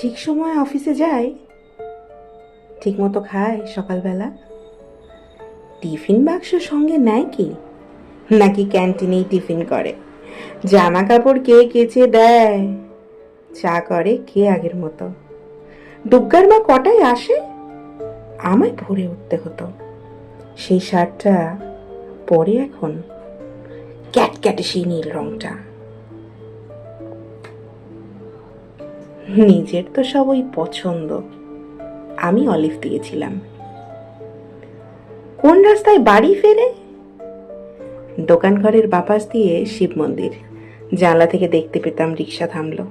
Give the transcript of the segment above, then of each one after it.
ঠিক সময় অফিসে যায় ঠিক মতো খায় সকালবেলা। টিফিন বাক্স সঙ্গে নেয় কি? নাকি ক্যান্টিনেই টিফিন করে? জামা কাপড় কে কেচে দেয়? চা করে কে আগের মতো? দুর্গার মা কটায় আসে? আমায় ভরে উঠতে হতো। সেই শার্টটা পরে এখন ক্যাটক্যাটে সেই নীল রংটা। নিজের তো সব ওই পছন্দ। আমি অলিভ দিয়েছিলাম। কোন রাস্তায় বাড়ি ফেরে দোকান ঘরের বাপাস দিয়ে শিব মন্দির। জানলা থেকে দেখতে পেতাম রিক্সা থামলো।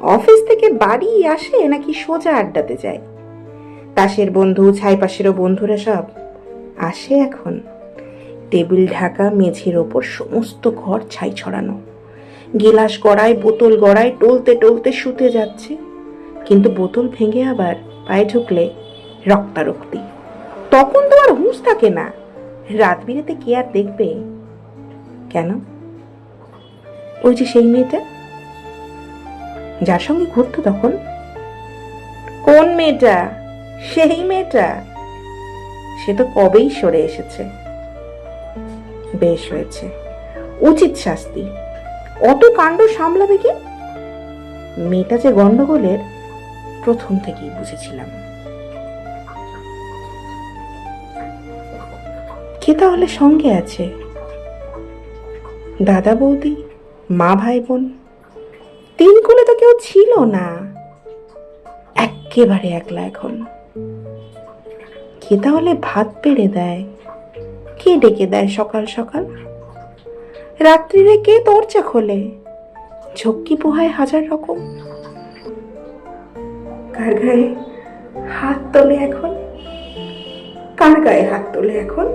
অফিস থেকে বাড়ি আসে নাকি সোজা আড্ডাতে যায়? তাসের বন্ধু, ছাইপাশেরও বন্ধুরা সব আসে এখন। টেবিল ঢাকা, মেঝের ওপর সমস্ত ঘর ছাই ছড়ানো। গেলাস গড়ায়, বোতল গড়ায়, টলতে টলতে শুতে যাচ্ছে। কিন্তু বোতল ভেঙে আবার পায়ে ঢুকলে রক্তারক্তি। তখন তো আর হুঁশ থাকে না। রাত বিরেতে কে আর দেখবে? কেন? ওই যে সেই মেয়েটা? যার সঙ্গে ঘুরতো তখন? কোন মেয়েটা? সেই মেয়েটা? সে তো কবেই সরে এসেছে। বেশ হয়েছে। উচিত শাস্তি। অত কাণ্ড সামলাবে কি? মেয়েটা যে গন্ডগোলের প্রথম থেকেই বুঝেছিলাম। কে তাহলে সঙ্গে আছে? দাদা বৌদি, মা ভাই বোন তিন কুলে তো কেউ ছিল না। একেবারে একলা এখন। কে তাহলে ভাত পেড়ে দেয়? কে ডেকে দেয় সকাল সকাল? রাত্রিরে কে দরজা খোলে? ঝক্কি পোহায় হাজার রকম। কার গায়ে হাত তোলে এখন? কার গায়ে হাত তোলে এখন?